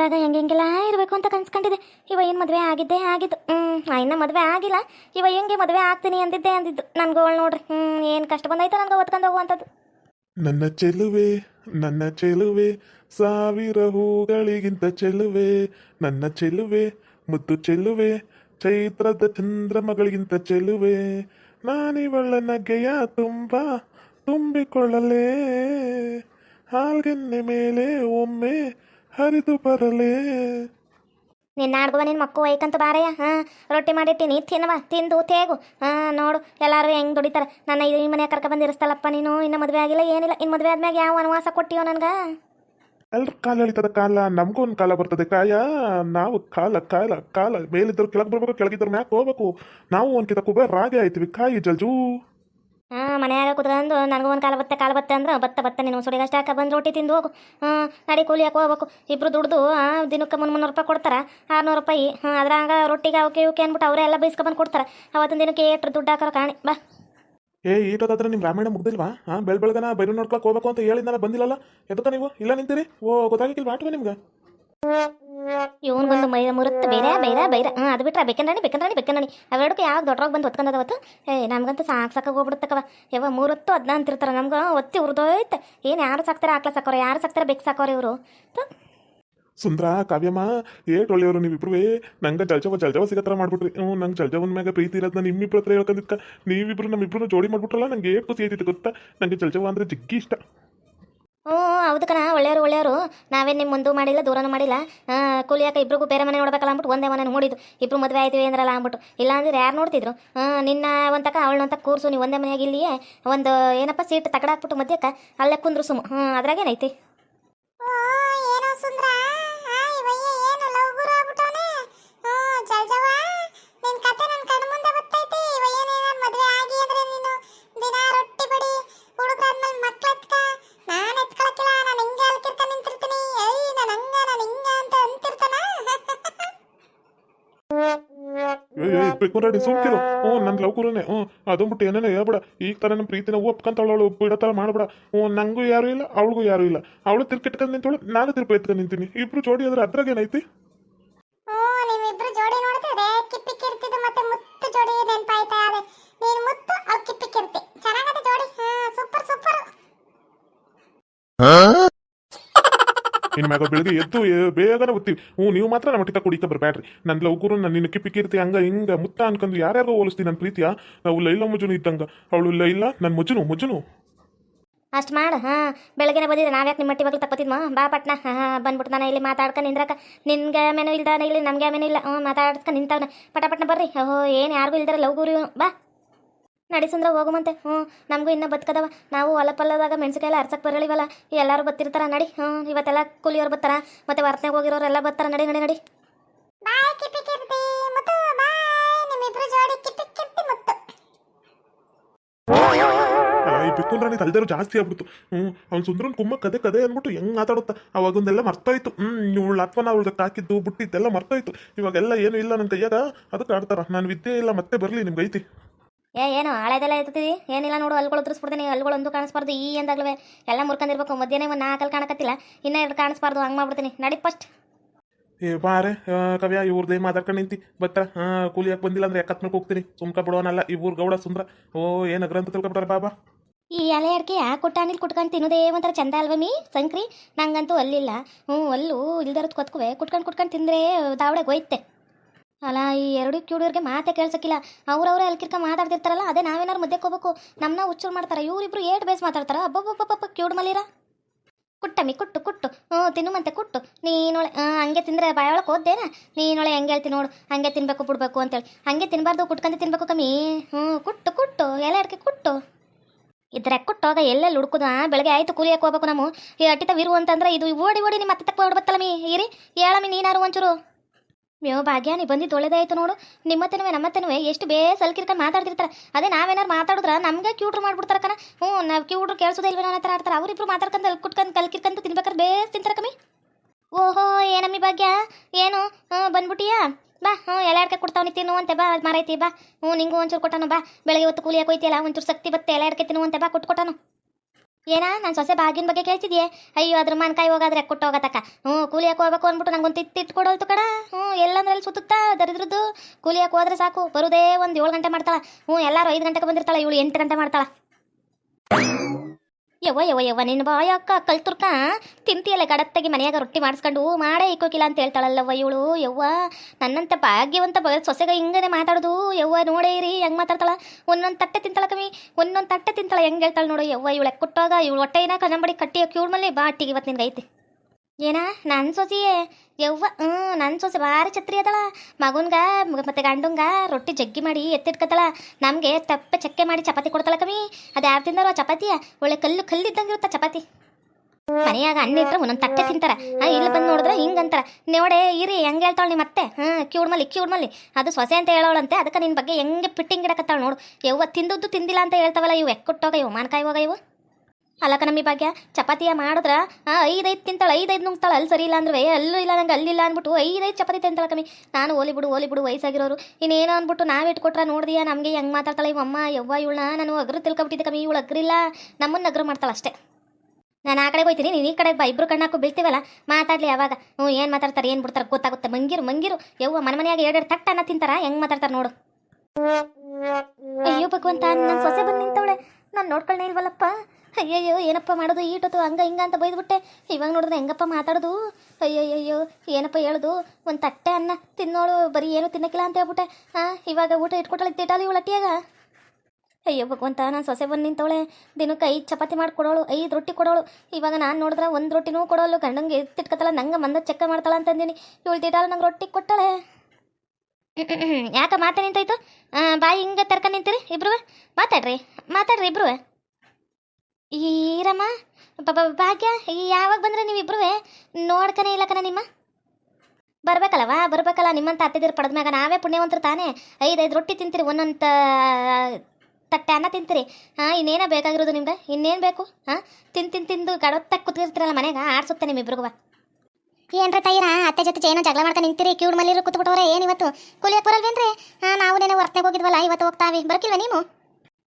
ಬಂದಾಗ ಹೆಂಗೆ ಹೆಂಗೆಲ್ಲ ಇರಬೇಕು ಅಂತ ಕನ್ಸ್ಕೊಂಡಿದ್ದೆ ಇವ ಏನು ಮದುವೆ ಆಗಿದ್ದೆ ಆಗಿದ್ದು. ಹ್ಞೂ ಇನ್ನ ಮದುವೆ ಆಗಿಲ್ಲ. ಇವ ಹೆಂಗೆ ಮದುವೆ ಆಗ್ತೀನಿ ಅಂದಿದ್ದೆ ಅಂದಿದ್ದು. ನನ್ಗೋಳ್ ನೋಡ್ರಿ. ಹ್ಞೂ ಏನು ಕಷ್ಟ ಬಂದೈತೆ ನನಗೆ ಒತ್ಕೊಂಡು ಹೋಗುವಂಥದ್ದು. ನನ್ನ ಚೆಲುವೆ ನನ್ನ ಚೆಲುವೆ, ಸಾವಿರ ಹೂಗಳಿಗಿಂತ ಚೆಲುವೆ, ನನ್ನ ಚೆಲುವೆ ಮುದ್ದು ಚೆಲುವೆ, ಚೈತ್ರದ ಚಂದ್ರ ಮಗಳಿಗಿಂತ ಚೆಲುವೆ. ನಾನಿವಳ ನಗೆಯ ತುಂಬ ತುಂಬಿಕೊಳ್ಳಲೇ, ಹಾಲ್ಗೆನ್ನೆ ಮೇಲೆ ಒಮ್ಮೆ ಹರಿದು ಬರಲೇ. ನಿನ್ನ ಆಡ್ಗುವ ನಿನ್ನ ಮಕ್ಕಳು ಒಯ್ಕಂತ ಬಾರಯ್ಯ? ಹಾಂ ರೊಟ್ಟಿ ಮಾಡಿಟ್ಟಿನಿ ತಿನ್ನವ ತಿಂದು ತೇಗು. ಹಾಂ ನೋಡು ಎಲ್ಲರೂ ಹೆಂಗೆ ದುಡಿತಾರೆ? ನನ್ನ ಈ ಮನೆ ಕರ್ಕ ಬಂದಿರಿಸ್ತಲ್ಲಪ್ಪ ನೀನು ಇನ್ನು ಮದುವೆ ಆಗಿಲ್ಲ ಏನಿಲ್ಲ ಇನ್ನು ಮದುವೆ ಆದ್ಮ್ಯಾಗ ಯಾವ ಅನುವಾಸ ಕೊಟ್ಟಿಯೋ ನನಗೆ? ಎಲ್ರ ಕಾಲ ಎಳಿತದ ಕಾಲ ನಮಗೂ ಒಂದು ಕಾಲ ಬರ್ತದೆ ಕಾಯ. ನಾವು ಕಾಲ ಕಾಲ ಕಾಲ ಮೇಲಿದ್ರು ಕೆಳಗೆ ಬರ್ಬೇಕು ಕೆಳಗಿದ್ರು ಮ್ಯಾಕ್ ಹೋಗ್ಬೇಕು. ನಾವು ಒಂದ್ಕಿತ ಕುಬೇರ್ ರಾಗಿ ಆಯ್ತೀವಿ ಕಾಯಿ ಜಲ್ಜೂ. ಹಾಂ ಮನ್ಯಾಗ ಕುತ್ಕೊಂಡು ನನಗೂ ಒಂದು ಕಾಲ ಬತ್ತೆ ಕಾಲ ಬತ್ತೆ ಅಂದ್ರೆ ಬತ್ತ, ಬತ್ತೆ ನೀನು ಅಷ್ಟೇ ಹಾಕ, ಬಂದು ರೊಟ್ಟಿ ತಿಂದು ಹೋಗು. ಹಾಂ ನಡಿ ಕೂಲಿ ಹಾಕಿ ಹೋಗ್ಬೇಕು. ಇಬ್ರು ದುಡ್ದು ದಿನಕ್ಕೆ ಮುನ್ನೂರು ಮುನ್ನೂರು ರೂಪಾಯಿ ಕೊಡ್ತಾರೆ. ಆರುನೂರು ರೂಪಾಯಿ. ಹಾಂ ಅದ್ರಾಗ ರೊಟ್ಟಿಗೆ ಅವಕ್ಕೆ ಇವಕ್ಕೆ ಅಂದ್ಬಿಟ್ಟು ಅವರೇ ಎಲ್ಲ ಬೈಸ್ಕೊಬಂದು ಕೊಡ್ತಾರೆ. ಅವತ್ತಿನ ದಿನಕ್ಕೆ ಏಟ್ರು ದುಡ್ಡು ಹಾಕೋ ಕಾಣಿ, ಬಾ. ಏ ಈಟೋದಾದ್ರೆ ನಿಮ್ಮ ರಾಮಾಯಣ ಮುಗ್ದಿಲ್ವಾ? ಹಾಂ, ಬೆಳ್ ಬೈರು ನೋಡ್ಕೊಳಕ್ ಹೋಗ್ಬೇಕು ಅಂತ ಹೇಳಿದ್ನಲ್ಲ, ಬಂದಿಲ್ಲಲ್ಲ? ಎದಕ್ಕ ನೀವು? ಇಲ್ಲ ನಿಂತೀರಿ? ಓ ಗೊತ್ತಾಗಿಲ್ಲ ಆಟವ ನಿಮ್ಗೆ? ಇವನ್ ಬಂದು ಮೈ ಮುರುತ್ತು ಬೇರೆ, ಬೈರ ಬೈರ. ಹಾಂ ಅದು ಬಿಟ್ರೆ ಬೇಕಂದ್ರಾಣಿ ಬೇಕಂದ್ರಾಣಿ ಬೇಕಂದ್ರಾಣಿ. ಅವೆರಡಕ್ಕೆ ಯಾವ ದೊಡ್ಡವಾಗ ಬಂದು ಹೊತ್ಕೊಂಡದ ಅವತ್ತು ಏ, ನಮ್ಗಂತೂ ಸಾಕ್ ಸಾಕ ಹೋಗ್ಬಿಡುತ್ತಕ್ಕವ ಯಾವ ಮೂರತ್ತು ಅದನ್ನ ಅಂತಿರ್ತಾರೆ ನಮ್ಗೆ. ಒತ್ತಿ ಉರ್ದೋಯ್ತ ಏನ್ ಯಾರು ಸಾಕ್ತಾರ ಆಕ್ಲ ಸಾಕೋರು, ಯಾರು ಸಾಕ್ತಾರ ಬೆಕ್ ಸಾಕೋರು ಇವರು? ಸುಂದ್ರ, ಕಾವ್ಯಮ್ಮ ಏಟ್ ಒಳ್ಳೆಯವರು ಇಬ್ಬರುವೇ ನಂಗೆ ಜಲ್ಜವ ಜಲ್ಜವ ಸಿಗತ್ತರ ಮಾಡ್ಬಿಟ್ರಿ. ಹ್ಞೂ ನಂಗೆ ಜಲ್ಜವನ ಮ್ಯಾಗ ಪ್ರೀತಿ ನಾನು ನಿಮ್ಮಿಬ್ರ ಹತ್ರ ಹೇಳ್ಕೊಂಡಿದ್ಕ ನೀವಿಬ್ರು ನಮ್ಮಿಬ್ರು ಜೋಡಿ ಮಾಡ್ಬಿಟ್ರಲ್ಲ, ನಂಗೆ ಏಟ್ ಖುಷಿ ಐತಿತ್ತು ಗೊತ್ತಾ? ನಂಗೆ ಜಲ್ಜವ ಅಂದ್ರೆ ಜಿಗ್ಗಿ ಇಷ್ಟ. ಹ್ಞೂ ಹೌದು ಕಣ ಒಳ್ಳೆಯವರು ಒಳ್ಳೆಯವರು. ನಾವೇನು ನಿಮ್ಮ ಮುಂದೂ ಮಾಡಿಲ್ಲ, ದೂರನೂ ಮಾಡಿಲ್ಲ. ಕೂಲಿಯಾಕ ಇಬ್ಬರಿಗೂ ಬೇರೆ ಮನೆ ನೋಡ್ಬೇಕಲ್ಲ ಅಂದ್ಬಿಟ್ಟು ಒಂದೇ ಮನೆ ನೋಡಿದ್ದು ಇಬ್ಬರು ಮದುವೆ ಆಯ್ತೀವಿ ಅಂದ್ರಲ್ಲ ಅಂದ್ಬಿಟ್ಟು. ಇಲ್ಲ ಅಂದ್ರೆ ಯಾರು ನೋಡ್ತಿದ್ರು? ನಿನ್ನ ಒಂತಕ ಅವಳನ್ನಂತ ಕೂರ್ಸು, ನೀವು ಒಂದೇ ಮನೆಯಾಗಿ ಇಲ್ಲಿಯೇ. ಒಂದು ಏನಪ್ಪ, ಸೀಟ್ ತಗಡಾಕ್ಬಿಟ್ಟು ಮಧ್ಯಕ್ಕೆ ಅಲ್ಲೇ ಕುಂದ್ರು ಸುಮ್ಮ ಹ್ಞೂ ಅದ್ರಾಗೇನೈತಿ? ರೆಡಿ ಸುಮ್ಕಿರು. ಹ್ಞೂ ನನ್ನ ಲವ್ ಕುರನೆ ಹ್ಞೂ ಅದೊಂಬಿಟ್ಟು ಏನೇನೋ ಹೇಳ್ಬೇಡ. ಈಗ ತರ ನಮ್ಮ ಪ್ರೀತಿನ ಒಪ್ಕೊಂತವಳು ಬಿಡೋ ಥರ ಮಾಡ್ಬೇಡ. ಹ್ಞೂ ನಂಗೂ ಯಾರು ಇಲ್ಲ ಅವಳಿಗೂ ಯಾರು ಇಲ್ಲ. ಅವಳು ತಿರ್ಕಿಟ್ಕೊಂಡು ನಿಂತಳು ನಾನು ತಿರ್ಪಿ ಎತ್ಕೊಂಡು ನಿಂತೀನಿ. ಇಬ್ರು ಜೋಡಿ ಅದ್ರ ಅದ್ರಾಗ ಏನೈತಿ? ನೀವಿಬ್ರು ಜೋಡಿ ನೋಡ್ತಿದ್ರೆ ಕಿಪ್ಪಿಕ್ಕಿರ್ತಿದ್ದು ಮತ್ತೆ ಮುತ್ತು ಜೋಡಿ ನೆನ್ಪಾಯ್ತಾ ಅದೇ ನೀನು ಮುತ್ತು ಅವ್ಳು ಕಿಪ್ಪಿಕ್ಕಿರ್ತಿ ಚೆನ್ನಾಗದೆ ಜೋಡಿ. ಹಾ ಸೂಪರ್ ಸೂಪರ್. ಇನ್ನು ಮ್ಯಾಗ ಬೆಳಿಗ್ಗೆ ಎದ್ದು ಬೇಗನೆ ಹೋಗ್ತೀವಿ ಹ್ಞೂ, ನೀವು ಮಾತ್ರ ನಮ್ಮ ಟಿಕ್ಕ ಕುಡಿಕ ಬರಬೇಡ್ರಿ ನನ್ನ ಲವ್ ಗುರು ನನ್ನ ನಿನ್ನ ಕಿಪ್ಪಿಕಿರ್ತಿ ಹಂಗ ಹಿಂಗ ಮುತ್ತ ಅನ್ಕೊಂಡು ಯಾರ್ಯಾರು ಹೋಲಿಸ್ತೀನಿ ನನ್ನ ಪ್ರೀತಿಯ? ನಾವು ಲೈಲ ಮುಜುನು ಇದ್ದಂಗ. ಅವಳು ಲೈಲ ನನ್ನ ಮುಜುನು ಮುಜುನು. ಅಷ್ಟು ಮಾಡು, ಹಾಂ. ಬೆಳಗ್ಗೆನೆ ಬಂದಿದ್ರೆ ನಾವ್ಯಾಕೆ ನಿಮ್ಮ ಮಟ್ಟಿ ಮಗಳು ತಪ್ಪತ್ತಿದ್ಮ? ಬಾ ಪಟ್ನ, ಹಾಂ ಬಂದ್ಬಿಟ್ಟು ನಾನು ಇಲ್ಲಿ ಮಾತಾಡ್ಕೊಂಡು ನಿಂದ್ರಕ. ನಿನ್ಗೆ ಮೇನೂ ಇಲ್ದಾನ ಇಲ್ಲಿ ನಮಗೆ ಮೇನೂ ಇಲ್ಲ. ಹ್ಞೂ ಮಾತಾಡ್ಸ್ಕೊಂಡು ನಿಂತವನ. ಪಟ ಪಟ್ನ ಬರ್ರಿ. ಓಹೋ ಏನು ಯಾರಿಗೂ ಇಲ್ದಾರ ಲವ್ ಗುರು. ಬಾ. ನಡಿ ಸುಂದ್ರ ಹೋಗುಮಂತೆ ಹ್ಞೂ ನಮಗೂ ಇನ್ನೂ ಬದುಕದವ. ನಾವು ಹೊಲ ಪಲ್ಲದಾಗ ಮೆಣಸಿಕಾಯೆಲ್ಲ ಅರ್ಸಕ್ಕೆ ಬರಲಿವಲ್ಲ. ಎಲ್ಲರೂ ಬತ್ತಿರ್ತಾರ ನಡಿ. ಹ್ಞೂ ಇವತ್ತೆಲ್ಲ ಕೂಲಿಯವ್ರು ಬರ್ತಾರ ಮತ್ತೆ ವರ್ತನೆಗೆ ಹೋಗಿರೋರೆಲ್ಲ ಬರ್ತಾರ ನಡಿ ನಡಿ ನಡಿ. ಈ ತಲ್ದರು ಜಾಸ್ತಿ ಆಗ್ಬಿಡ್ತು. ಹ್ಞೂ ಅವ್ನು ಸುಂದ್ರನ್ ಕುಮ್ಮ ಕದೆ ಕದೆ ಅಂದ್ಬಿಟ್ಟು ಹೆಂಗ್ ಮಾತಾಡುತ್ತಾ? ಅವಾಗೊಂದೆಲ್ಲ ಮರ್ತೋಯ್ತು. ಹ್ಞೂ ಇವಳು ಅಪ್ಪನ ಅವಳಿಗೆ ಹಾಕಿದ್ದು ಬುಟ್ಟಿದ್ದೆಲ್ಲ ಮರ್ತೋಯ್ತು. ಇವಾಗೆಲ್ಲ ಏನು ಇಲ್ಲ ನನ್ನ ಕೈಯಾಗ. ಅದಕ್ಕೆ ಆಡ್ತಾರ. ನಾನು ವಿದ್ಯೆ ಇಲ್ಲ ಮತ್ತೆ ಬರಲಿ ನಿಮ್ಗೆ ಐತಿ ಏ ಏನು ಹಳೆದೆಲ್ಲ ಇರ್ತೀವಿ ಏನಿಲ್ಲ ನೋಡು ಹಲ್ಗಳು ಉದ್ರಿಸ್ಬಿಡ್ತೀನಿ. ಹಲ್ಗಳು ಒಂದು ಕಾಣಿಸ್ಬಾರ್ದು ಈ ಎಂದಾಗ್ಲೇ ಎಲ್ಲ ಮುರ್ಕೊಂಡಿರ್ಬೇಕು ಮಧ್ಯಾಹ್ನ ಒಂದು ನಾಲ್ಕಲ್ಲಿ ಕಾಣಕತ್ತಿಲ್ಲ. ಇನ್ನೂ ಎರಡು ಕಾಣಿಸ್ಬಾರ್ದು. ಹಂಗೆ ಮಾಡ್ಬಿಡ್ತೀನಿ. ನಡಿ ಫಸ್ಟ್ ಏ ಬಾರೆ ಕವಿಯ ಇವ್ರದ್ದು ಮಾತಾಡ್ಕೊಂಡು ನಿಂತಿ. ಬತ್ತರ ಹಾಂ ಕೂಲಿಯಾಗಿ ಬಂದಿಲ್ಲ ಅಂದ್ರೆ ಯಾಕತ್ ಮೇಲೆ ಹೋಗ್ತೀನಿ. ಸುಮ್ಕ ಬಿಡೋನಲ್ಲ. ಇವ್ರು ಗೌಡ ಸುಂದ್ರ. ಓ ಏನು ಗ್ರಂಥ ತಿಳ್ಕೊಬಿಟ್ಟಾರೆ ಬಾಬಾ? ಈ ಎಲೆ ಅಡಿಕೆ ಆ ಕೊಟ್ಟಾಣಿಲ್ ಕುಟ್ಕೊಂಡು ತಿನ್ನೋದೇ ಒಂಥರ ಚಂದ ಅಲ್ವ ಮೀ? ಸಂಕ್ರಿ? ನಂಗಂತೂ ಅಲ್ಲಿಲ್ಲ. ಹ್ಞೂ ಅಲ್ಲೂ ಇಲ್ದಿರೋದು ಕೊತ್ಕುವೆ. ಕುಟ್ಕೊಂಡು ಕುಟ್ಕೊಂಡು ತಿಂದರೆ ದಾವಡೆಗೆ ಹೋಯ್ತೆ. ಅಲ್ಲ, ಈ ಎರಡು ಕ್ಯೂಡಿಯವ್ರಿಗೆ ಮಾತೇ ಕೇಳ್ಸಕ್ಕಿಲ್ಲ. ಅವ್ರವ್ರೆ ಅಲ್ಕಿರ್ಕ ಮಾತಾಡ್ತಿರ್ತಾರಲ್ಲ, ಅದೇ ನಾವೇನಾರು ಮಧ್ಯಕ್ಕೆ ಹೋಗ್ಬೇಕು. ನಮ್ಮನ್ನ ಹುಚ್ಚರು ಮಾಡ್ತಾರೆ. ಇವರಿಬ್ರು ಏಟ್ ಬೇಸ್ ಮಾತಾಡ್ತಾರ. ಅಬ್ಬಬ್ಬಬ್ಬಬ್ಬ, ಕ್ಯೂಡ್ ಮಲೀರ? ಕುಟ್ಟಮ್ಮಿ ಕುಟ್ಟು ಕುಟ್ಟು. ಹ್ಞೂ ತಿನ್ನುಮಂತೆ ಕುಟ್ಟು. ನೀನೊಳೆ ಹಂಗೆ ತಿಂದರೆ ಬಾಯೊಳಗೆ ಹೋದ್ದೇನ? ನೀನೊಳೆ, ಹೆಂಗೆ ಹೇಳ್ತೀನಿ ನೋಡು. ಹಂಗೆ ತಿನ್ಬೇಕು ಬಿಡ್ಬೇಕು ಅಂತೇಳಿ. ಹಂಗೆ ತಿನ್ಬಾರ್ದು, ಕುಟ್ಕೊಂಡು ತಿನ್ಬೇಕು ಕಮ್ಮಿ. ಹ್ಞೂ, ಕುಟ್ಟು ಕುಟ್ಟು. ಎಲ್ಲ ಅಡಿಕೆ ಕುಟ್ಟು. ಇದ್ರೆ ಕುಟ್ಟೋಗ ಎಲ್ಲೆಲ್ಲಿ ಹುಡುಕುದು? ಬೆಳಗ್ಗೆ ಆಯಿತು ಕೂಲಿಯಕ್ಕೆ ಹೋಗ್ಬೇಕು ನಾವು. ಈ ಅಟ್ಟಿತ ವಿರು ಅಂತಂದ್ರೆ ಇದು ಓಡಿ ಓಡಿ ನಿಮ್ಮ ಮತ್ತೆ ತಕ್ಕ ಹೊಡ್ಬತ್ತಲ್ಲ ಮೀ. ಇರಿ ಹೇಳಮ್ಮಿ ನೀನಾರು ಒಂಚೂರು. ಮ್ಯೋ ಭಾಗ್ಯ, ನೀ ಬಂದಿದ್ದು ಒಳ್ಳೇದಾಯ್ತು ನೋಡು. ನಿಮ್ಮತ್ತನವೇ, ನಮ್ಮತ್ತನವೇ, ಎಷ್ಟು ಬೇಸ್ ಅಲ್ಕಿರ್ಕೊಂಡು ಮಾತಾಡ್ತಿರ್ತಾರೆ. ಅದೇ ನಾವೇನಾರು ಮಾತಾಡಿದ್ರೆ ನಮಗೆ ಕ್ಯೂಟ್ರು ಮಾಡ್ಬಿಡ್ತಾರೆ ಕಣ. ಹ್ಞೂ ನಾವು ಕ್ಯೂಟ್ರು ಕೇಳಿಸೋದೇ ಇಲ್ವೇ ನನ್ನ ಥರ ಆಡ್ತಾರೆ. ಅವರಿಬ್ರು ಮಾತಾಡ್ಕೊಂಡು ಕುಟ್ಕೊಂಡು ಕಲ್ಕಿರ್ಕೊಂಡು ತಿನ್ಬೇಕಾದ್ರೆ ಬೇಸ್ ತಿಂತಾರೆ ಕಮ್ಮಿ ಓಹೋ, ಏನಮ್ಮಿ ಭಾಗ್ಯ? ಏನು? ಹ್ಞೂ ಬಂದ್ಬಿಟ್ಟಿಯಾ? ಬಾ ಹ್ಞೂ ಎಲ್ಲ ಅಡ್ಕೆ ಕೊಡ್ತಾವನಿ ತಿನ್ನುವಂತೆ ಬಾ ಅದು ಮಾರೈತಿ, ಬಾ. ಹ್ಞೂ ನಿಂಗೂ ಒಂಚೂರು ಕೊಟ್ಟಾನು, ಬಾ. ಬೆಳಗ್ಗೆ ಹೊತ್ತು ಕೂಲಿಯಾಗಿ ಹೋಯ್ತಿಯಲ್ಲ ಒಂಚೂರು ಶಕ್ತಿ ಬತ್ತೆ ಎಲ್ಲ ಅಡ್ಕೆ ತಿನ್ನುವಂತೆ ಬಾ ಕೊಟ್ಟು ಕೊಟ್ಟಾನು ಏನ? ನಾನು ಸೊಸೆ ಬಾಗಿನ ಬಗ್ಗೆ ಕೇಳ್ತಿದ್ಯೆ? ಅಯ್ಯೋ, ಅದ್ರ ಮನ್ಕಾಯಿ ಹೋಗಾದ್ರೆ ಕೊಟ್ಟು ಹೋಗತಕ್ಕ. ಹ್ಞೂ ಕೂಲಿಯಕ್ಕೆ ಹೋಗ್ಬೇಕು ಅಂದ್ಬಿಟ್ಟು ನಂಗೊಂದು ತಿತ್ತು ಇಟ್ಟು ಕೊಡೋಲ್ತು ಕಡ. ಹ್ಞೂ, ಎಲ್ಲಂದ್ರಲ್ಲಿ ಸುತ್ತುತ್ತಾ ದರಿದ್ರದ್ದು? ಕೂಲಿಯಕ್ಕೆ ಹೋದ್ರೆ ಸಾಕು. ಬರುದೇ ಒಂದು ಏಳು ಗಂಟೆ ಮಾಡ್ತಾಳ. ಹ್ಞೂ, ಎಲ್ಲರೂ ಐದು ಗಂಟೆಗೆ ಬಂದಿರ್ತಾಳೆ. ಇವಳು ಎಂಟು ಗಂಟೆ ಮಾಡ್ತಾಳ. ಯವ್ವ ಯವ್ವ ಯವ್ವ, ನಿನ್ನ ಬಾಯಕ್ಕ ಕಲ್ತುರ್ಕ ತಿಂತಿಯಲ್ಲ ಗಡತ್ತಾಗಿ ಮನೆಯಾಗ ರೊಟ್ಟಿ ಮಾಡಿಸ್ಕೊಂಡು ಮಾಡೇ ಇಕ್ಕೋಕಿಲ್ಲ ಅಂತ ಹೇಳ್ತಾಳಲ್ಲವ್ವ ಇವಳು. ಯವ್ವ, ನನ್ನಂತ ಭಾಗ್ಯವಂತ ಬ ಸೊಸೆಗ ಹಿಂಗನೆ ಮಾತಾಡೋದು. ಯವ್ವ, ನೋಡೇ ಇರಿ, ಹೆಂಗೆ ಮಾತಾಡ್ತಾಳ? ಒಂದೊಂದು ತಟ್ಟೆ ತಿಂತಾಳ ಕಮ್ಮಿ, ಒಂದೊಂದು ತಟ್ಟೆ ತಿಂತಾಳ, ಹೆಂಗೆ ಹೇಳ್ತಾಳೆ ನೋಡು. ಯವ್ವ, ಇವಳು ಕೊಟ್ಟಾಗ, ಇವಳು ಹೊಟ್ಟೆ ಏನ ಕನ್ನಂಬಡಿ ಕಟ್ಟಿ ಕ್ಯೂಡ್ ಬಾ, ಅಟ್ಟಿಗೆ ಇವತ್ತು ನಿನ್ಗೆ ಏನ? ನನ್ನ ಸೊಸಿ ಯವ್ವ ಹ್ಞೂ ನನ್ನ ಸೊಸೆ ಭಾರಿ ಛತ್ರಿ ಅದಳ. ಮಗುನ್ಗ ಮತ್ತೆ ಗಂಡುಂಗ ರೊಟ್ಟಿ ಜಗ್ಗಿ ಮಾಡಿ ಎತ್ತಿಟ್ಕತ್ತಳ. ನಮಗೆ ತಪ್ಪೆ ಚಕ್ಕೆ ಮಾಡಿ ಚಪಾತಿ ಕೊಡ್ತಾಳ ಕಮ್ಮಿ. ಅದು ಯಾವ ತಿಂದಾರೋ ಚಪಾತಿಯ ಒಳ್ಳೆ ಕಲ್ಲು ಕಲ್ಲಿದ್ದಂಗೆ ಚಪಾತಿ. ಮನೆಯಾಗ ಅಣ್ಣ ಇಟ್ರೆ ಒಂದೊಂದು ತಟ್ಟೆ ತಿಂತಾರ. ಇಲ್ಲ ಬಂದು ನೋಡಿದ್ರೆ ಹಿಂಗಂತಾರ. ನೋಡೆ, ಇರಿ, ಹೆಂಗೆ ಹೇಳ್ತಾಳ ನೀ ಮತ್ತೆ? ಹಾಂ ಕ್ಯೂಡ್ಮಲ್ಲಿ ಮಲ್ಲಿ ಕಿವುಡ್ ಮಲ್ಲಿ. ಅದು ಸೊಸೆ ಅಂತ ಹೇಳೋಳಂತೆ. ಅದಕ್ಕೆ ನಿನ್ನ ಬಗ್ಗೆ ಹೆಂಗೆ ಪಿಟ್ಟಿಂಗ್ ಇಡಕತ್ತಾಳ ನೋಡು. ಯವ್ವ, ತಿಂದದ್ದು ತಿಂದಿಲ್ಲ ಅಂತ ಹೇಳ್ತಾವಲ್ಲ ಇವು. ಎಕ್ಕುಟ್ಟೋಗ ಇವು, ಮಾನ್ಕಾಯಿ ಹೋಗ ಇವು. ಅಲ್ಲಕ ನಮ್ಮಿ ಭಾಗ್ಯ, ಚಪಾತಿಯ ಮಾಡಿದ್ರ ಐದೈದು ತಿಂತಾಳೆ, ಐದೈದು ನುಂಗ್ತಾಳೆ, ಅಲ್ಲಿ ಸರಿ ಇಲ್ಲ ಅಂದ್ರೆ ಅಲ್ಲೂ ಇಲ್ಲ ನಂಗೆ ಅಲ್ಲಿಲ್ಲ ಅಂದ್ಬಿಟ್ಟು ಐದೈದು ಚಪಾತಿ ತಿಂತಾಳೆ ಕಮ್ಮಿ. ನಾನು ಓಲಿ ಬಿಡು ಓಲಿ ಬಿಡು, ವಯಸ್ಸಾಗಿರೋರು. ಇನ್ನೇನೋ ಅಂದ್ಬಿಟ್ಟು ನಾವು ಇಟ್ಕೊಟ್ರೆ ನೋಡಿದ್ಯಾ, ನಮಗೆ ಹೆಂಗೆ ಮಾತಾಡ್ತಾಳೆ ಇವಮ್ಮ ಯವ್ವ, ಇವಳನ್ನ, ನಾನು ಅಗ್ರ ತಿಳ್ಕೊಬಿಟ್ಟಿದ್ದೆ ಕಮ್ಮಿ, ಇವಳು ಅಗ್ರಿಲ್ಲ ನಮ್ಮನ್ನ ಅಗ್ರ ಮಾಡ್ತಾಳೆ ಅಷ್ಟೇ. ನಾನು ಆ ಕಡೆಗೆ ಹೋಗ್ತೀನಿ ನೀನು ಈ ಕಡೆ ಬಾ, ಇಬ್ರು ಕಣ್ಣಾಕು ಬೀಳ್ತೀವಲ್ಲ, ಮಾತಾಡ್ಲಿ ಯಾವಾಗ. ಹ್ಞೂ, ಏನು ಮಾತಾಡ್ತಾರೆ, ಏನು ಬಿಡ್ತಾರೆ ಗೊತ್ತಾಗುತ್ತೆ. ಮಂಗಿರು ಮಂಗಿರು, ಯವ್ವ ಮನೆ ಮನೆಯಾಗ ಎರಡೆರಡು ತಟ್ಟ ಅನ್ನ ತಿಂತಾರ, ಹೆಂಗೆ ಮಾತಾಡ್ತಾರೆ ನೋಡು. ಅಯ್ಯೋ ಭಗವಂತ ನನ್ನ ಸೊಸೆ ಬಂದು ನಿಂತವಳೆ. ನಾನು ನೋಡ್ಕೊಳ್ಳೇ ಇಲ್ವಲ್ಲಪ್ಪ. ಅಯ್ಯಯ್ಯೋ, ಏನಪ್ಪ ಮಾಡೋದು? ಈಟೋತು ಹಂಗ ಹಿಂಗ ಅಂತ ಬೈದ್ಬಿಟ್ಟೆ. ಇವಾಗ ನೋಡಿದ್ರೆ ಹೆಂಗಪ್ಪ ಮಾತಾಡೋದು? ಅಯ್ಯಯ್ಯೋ ಏನಪ್ಪ ಹೇಳೋದು? ಒಂದು ತಟ್ಟೆ ಅನ್ನ ತಿನ್ನೋಳು, ಬರೀ ಏನು ತಿನ್ನಕ್ಕಿಲ್ಲ ಅಂತ ಹೇಳ್ಬಿಟ್ಟೆ. ಹಾಂ ಇವಾಗ ಊಟ ಇಟ್ಕೊಟ್ಟಳೆ ತಿಟ್ಟಾಲಿ ಇವಳು ಅಟ್ಟಿಯಾಗ? ಅಯ್ಯೋ, ಭಗವಂತ, ನಾನು ಸೊಸೆ ಬಂದು ನಿಂತವಳೆ. ದಿನಕ್ಕೆ ಐದು ಚಪಾತಿ ಮಾಡಿ ಕೊಡೋಳು, ಐದು ರೊಟ್ಟಿ ಕೊಡೋಳು. ಇವಾಗ ನಾನು ನೋಡಿದ್ರೆ ಒಂದು ರೊಟ್ಟಿನೂ ಕೊಡೋಳು ಗಂಡಂಗೆ ಎತ್ತಿಟ್ಕತ್ತಲ್ಲ, ನಂಗೆ ಮಂದ ಚೆಕ್ಕ ಮಾಡ್ತಾಳ ಅಂತಂದೀನಿ ಇವಳು ತಿಟ್ಟಾಲ ನಂಗೆ ರೊಟ್ಟಿ ಕೊಟ್ಟಳೆ. ಯಾಕೆ ಮಾತೇ ನಿಂತಾಯ್ತು? ಬಾಯಿ ಹಿಂಗೆ ತರ್ಕ ನಿಂತೀರಿ ಇಬ್ರು ಮಾತಾಡ್ರಿ ಮಾತಾಡ್ರಿ ಇಬ್ರು ಈರಮ್ಮ ಬ- ಭಾಗ್ಯ ಯಾವಾಗ ಬಂದ್ರೆ ನೀವಿಬ್ರು ನೋಡ್ಕನೇ ಇಲ್ಲ ಕಣ ನಿಮ್ಮ. ಬರ್ಬೇಕಲ್ಲವಾ, ಬರ್ಬೇಕಲ್ಲ, ನಿಮ್ಮಂತ ಅತ್ತಿದ್ರು ಪಡೆದ ಮ್ಯಾಗ ನಾವೇ ಪುಣ್ಯವಂತರು ತಾನೇ. ಐದೈದು ರೊಟ್ಟಿ ತಿಂತೀರಿ, ಒಂದೊಂದು ತಟ್ಟೆ ಅನ್ನ ತಿಂತೀರಿ. ಹಾಂ, ಇನ್ನೇನ ಬೇಕಾಗಿರೋದು ನಿಮ್ಗೆ? ಇನ್ನೇನು ಬೇಕು? ಹಾಂ ತಿಂದು ತಿನ್, ತಿಂದು ಗಡತ್ತಾಗ ಕೂತಿರ್ತೀರಲ್ಲ ಮನೆಗೆ, ಆಡ್ಸುತ್ತೆ ನಿಮ್ಮಿಬ್ರಿಗೂ ಏನ್ರ ತೈರ ಅತ್ತೆ ಜೊತೆ ಏನೋ ಜಗಳ ಮಾಡ್ಕೊಂಡು ನಿಂತಿರಿ, ಕ್ಯೂಡ್ ಮಲ್ಲಿರು ಕೂತ್ಬಿಟ್ಟವ್ರೆ, ಏನು ಇವತ್ತು? ಕೂಲಿಯಕ್ಕೆ ಬರಲ್ವೇನ್ರಿ? ಹಾ, ನಾವು ನೆನೆ ವರ್ತನೆಗೆ ಹೋಗಿದ್ವಲ್ಲ, ಇವತ್ತು ಹೋಗ್ತಾವಿ. ಬರ್ಕಿಲ್ವ ನೀವು?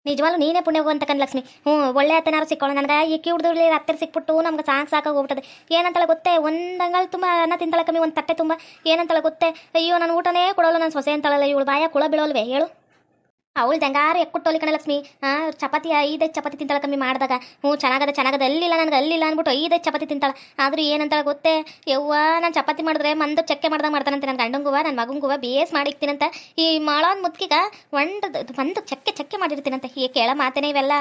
ನಿಜವಾಗ್ಲೂ ನೀನೇ ಪುಣ್ಯ ಅಂತ ಲಕ್ಷ್ಮಿ ಹ್ಞೂ, ಒಳ್ಳೆ ಹತ್ತನಾರು ಸಿಕ್ಕೊಳ್ಳೋ ನನಗೆ ಈ ಕಿವುಡ್ದಲ್ಲಿ ಹತ್ತಿರ ಸಿಕ್ಬಿಟ್ಟು ನಮ್ಗೆ ಸಾಕು ಸಾಕಾಗಿ ಹೋಗ್ಬಿಟ್ಟದೆ. ಏನಂತಳ ಗೊತ್ತೇ ಒಂದು ತುಂಬ ಅನ್ನ ತಿಂತಾಳೆ ಕಮ್ಮಿ, ಒಂದು ತಟ್ಟೆ ತುಂಬ. ಏನಂತಳ ಗೊತ್ತೇ, ಅಯ್ಯೋ ನನ್ನ ಊಟನೇ ಕೊಡೋಲ್ಲ ನನ್ನ ಸೊಸೆ ಅಂತಳಲ್ಲ, ಇವಳು ಬಾಯ ಕುಳ ಬಿಡೋಲ್ವೇ ಹೇಳು. ಅವಳು ದಂಗಾರ ಎಕ್ಕುಟ್ಟೋಲಿ ಕಣ ಲಕ್ಷ್ಮಿ. ಹಾಂ, ಚಪಾತಿ, ಐದೈದು ಚಪಾತಿ ತಿಂತಾಳೆ ಕಮ್ಮಿ ಮಾಡಿದಾಗ. ಹ್ಞೂ, ಚೆನ್ನಾಗದ ಚೆನ್ನಾಗದ. ಅಲ್ಲಿಲ್ಲ ನನಗೆ ಅಲ್ಲಿಲ್ಲ ಅಂದ್ಬಿಟ್ಟು ಐದೈದು ಚಪಾತಿ ತಿಂತಾಳೆ. ಆದರೂ ಏನಂತಾಳೆ ಗೊತ್ತೇ? ಯವ್ವ, ನಾನು ಚಪಾತಿ ಮಾಡಿದ್ರೆ ಮಂದು ಚಕ್ಕೆ ಮಾಡ್ದಂಗೆ ಮಾಡ್ತಾನಂತೆ ನನ್ನ ಗಂಡಂಗುವ ನನ್ನ ಮಗಂಗುವ, ಬೇಸ್ ಮಾಡಿಕ್ತೀನಂತ. ಈ ಮಾಡೋನ್ ಮುದ್ಕಿಗ ಒಂದು ಒಂದು ಚಕ್ಕೆ ಚಕ್ಕೆ ಮಾಡಿರ್ತೀನಂತೆ. ಈ ಕೇಳ ಮಾತೇನೆ ಇವೆಲ್ಲ.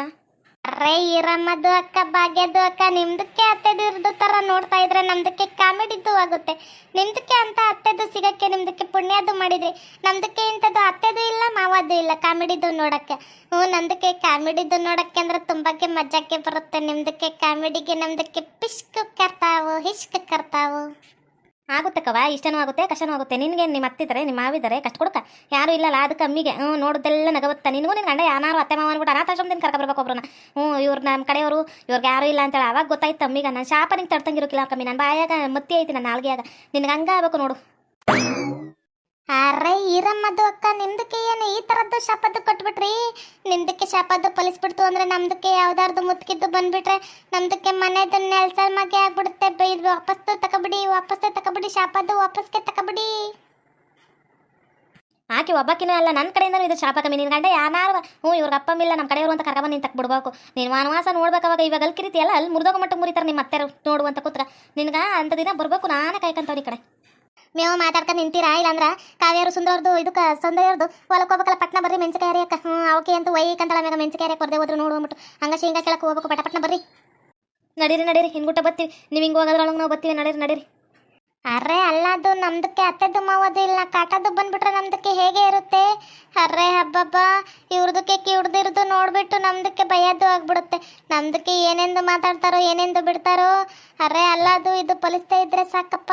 ಅರೆ ಈರಮ್ಮದು ಅಕ್ಕ ಭಾಗ್ಯದು ಅಕ್ಕ ನಿಮ್ದಕ್ಕೆ ಅತ್ತೆದು ತರ ನೋಡ್ತಾ ಇದ್ರೆ ನಮ್ದಕ್ಕೆ ಕಾಮಿಡಿದ್ದು ಆಗುತ್ತೆ. ನಿಮ್ದಕ್ಕೆ ಅಂತ ಅತ್ತೆದು ಸಿಗಕ್ಕೆ, ನಿಮ್ದಕ್ಕೆ ಪುಣ್ಯದು ಮಾಡಿದ್ರಿ ನಮ್ದಕ್ಕೆ ಇಂಥದ್ದು ಅತ್ತೆದು ಇಲ್ಲ ಮಾವದು ಇಲ್ಲ ಕಾಮಿಡಿದು ನೋಡಕ್ಕೆ. ಹ್ಞೂ ನಮ್ದಕ್ಕೆ ಕಾಮಿಡಿದು ನೋಡಕ್ಕೆ ಅಂದ್ರೆ ತುಂಬಕ್ಕೆ ಮಜಾಕ್ಕೆ ಬರುತ್ತೆ. ನಿಮ್ದಕ್ಕೆ ಕಾಮಿಡಿಗೆ, ನಮ್ದಕ್ಕೆ ಪಿಶ್ಕ್ ಕರ್ತಾವು, ಹಿಶ್ಕ್ ಕರ್ತಾವು. ಆಗುತ್ತಕ್ಕವ? ಇಷ್ಟನೂ ಆಗುತ್ತೆ, ಕಷ್ಟನೂ ಆಗುತ್ತೆ. ನಿನಗೆ ನಿಮ್ಮ ಅತ್ತಿದ್ದಾರೆ ನಿಮ್ಮ ಮಾವಿದ್ದಾರೆ ಕಷ್ಟ ಕೊಡಕ ಯಾರು ಇಲ್ಲಲ್ಲ ಅದು ಕಮ್ಮಿಗೆ ಹ್ಞೂ, ನೋಡೋದೆಲ್ಲ ನಗವತ್ತ? ನಿನಗೂ ನಿನ್ನ ಗಂಡ ಯಾರು ಅತ್ತೆ ಮಾವ ಅನ್ಬಿಟ್ಟು ಅನಾಥಾಶ್ರಮದಿಂದ ಕರ್ಕ ಬರ್ಬೇಕು ಒಬ್ರನ್ನ. ಹ್ಞೂ, ಇವ್ರು ನಮ್ಮ ಕಡೆಯವರು, ಇವ್ರಿಗೆ ಯಾರು ಇಲ್ಲ ಅಂತೇಳಿ ಅವಾಗ ಗೊತ್ತಾಯ್ತು ಅಮ್ಮಿಗೆ. ನಾನು ಶಾಪ ನಿಂಗೆ ತಡ್ತಂಗಿರೋಕಿಲ್ಲ ಕಮ್ಮಿ ನನ್ನ ಬಾಯಾಗ ಮತ್ತಿ ಐತಿ ನನ್ನ ನಾಲ್ಗೆಯಾಗ. ನಿನಗೆ ಹಂಗ ಆಗ್ಬೇಕು ನೋಡು. ಅರೆ ಈರಮ್ಮದು ಅಕ್ಕ, ನಿಮ್ದಕ್ಕೆ ಏನು ಈ ಥರದ್ದು ಶಾಪದ್ದು ಕೊಟ್ಬಿಟ್ರಿ? ನಿಮ್ದಕ್ಕೆ ಶಾಪದ್ದು ಪಲಿಸ್ಬಿಡ್ತು ಅಂದ್ರೆ ನಮ್ದಕ್ಕೆ ಯಾವ್ದಾರ್ದು ಮುತ್ಕಿದ್ದು ಬಂದ್ಬಿಟ್ರೆ ನಮ್ದಕ್ಕೆ ಮನೆದು ನೆಲ್ಸಲ್ ಮಗೆ ಆಗ್ಬಿಡುತ್ತೆ. ಇದು ವಾಪಸ್ತು ತಕೊಬಿಡಿ ವಾಪಸ್ಸು ತಕೊಬಿಡಿ ಶಾಪದ್ದು ವಾಪಸ್ಗೆ ತಕೊಬಿಡಿ ಆಕೆ ಒಬ್ಬಕ್ಕಿನೂ ಅಲ್ಲ ನನ್ನ ಕಡೆಯಿಂದ ಇದು ಶಾಪ ಕಮ್ಮಿ. ನಿನ್ನ ಗಂಡ ಯಾರು ಹ್ಞೂ ಇವ್ರಿಗೆ ಇಲ್ಲ ನಮ್ಮ ಕಡೆಯವರು ಅಂತ ಕರ್ಕೊಂಡು ನೀನು ತಕ್ಬಿಡ್ಬೇಕು. ನೀನು ವನವಾಸ ನೋಡ್ಬೇಕಾವಾಗ ಇವಾಗ ಅಲ್ಲಿ ಕಿರಿತಿಯಲ್ಲ ಅಲ್ಲಿ ಮುರಿದೋಗ ಮಟ್ಟ ಮುರಿತಾರೆ ನಿಮ್ಮ ಅತ್ತೆರು ನೋಡುವಂತ ಕೂತ್ರ. ನಿನ್ಗೆ ಅಂಥ ದಿನ ಬರಬೇಕು, ನಾನೇ ಕಾಯ್ಕಂತವ್ರಿ ಈ ಕಡೆ. ನೀವು ಮಾತಾಡ್ಕೊಂಡು ನಿಂತೀರಾ? ಇಲ್ಲಾಂದ್ರ ಕಾವ್ಯಾರು ಸುಂದರವ್ರದ್ದು ಇದಕ್ಕೆ ಸೌಂದರ್ಯವ್ರದ್ದು ಹೊಲಕ್ಕೆ ಹೋಗ್ಬೇಕಲ್ಲ, ಪಟ್ನ ಬರ್ರಿ ಮೆಣಸಿಕಾಯಿ ಹರಿಯಕ್ಕೆ ಹ್ಞೂ ಅವಕ್ಕೆ ಅಂತ ವೈ ಕಂತಳ ಮ್ಯಾಗ ಮೆಣಸಿಕಾಯಿ ಹರಿಯಕ್ಕೆ ಕೊರದೆ ಹೋದ್ರು ನೋಡ್ಬಿಟ್ಟು ಹಂಗ ಶೇಂಗಾ ಕೆಳಕ್ಕೆ ಹೋಗ್ಬೇಕು, ಪಟ ಬರ್ರಿ. ನಡೀರಿ ನಡೀರಿ ಹಿಂಗುಟ್ಟ ಬತ್ತೀವಿ. ನೀವು ಹಿಂಗೆ ಹೋಗೋದ್ರೊಳಗೆ ನಾವು ಬತ್ತೀವಿ, ನಡೀರಿ ನಡೀರಿ. ಅರೆ ಅಲ್ಲ, ಅದು ನಮ್ದಕ್ಕೆ ಅತ್ತೆದು ಮಾವದು ಇಲ್ಲ. ಕಾಟದ್ದು ಬಂದ್ಬಿಟ್ರೆ ನಮ್ದಕ್ಕೆ ಹೇಗೆ ಇರುತ್ತೆ? ಅರೆ ಹಬ್ಬಬ್ಬ ಇವ್ರದಕ್ಕೆ ಕಿವ್ಡ್ದಿರ್ದು ನೋಡ್ಬಿಟ್ಟು ನಮ್ದಕ್ಕೆ ಭಯದ್ದು ಆಗ್ಬಿಡುತ್ತೆ. ನಮ್ದಕ್ಕೆ ಏನೆಂದು ಮಾತಾಡ್ತಾರೋ, ಏನೆಂದು ಬಿಡ್ತಾರೋ. ಅರೆ ಅಲ್ಲ, ಅದು, ಇದು ಪಲಿಸ್ತಾ ಇದ್ರೆ ಸಾಕಪ್ಪ.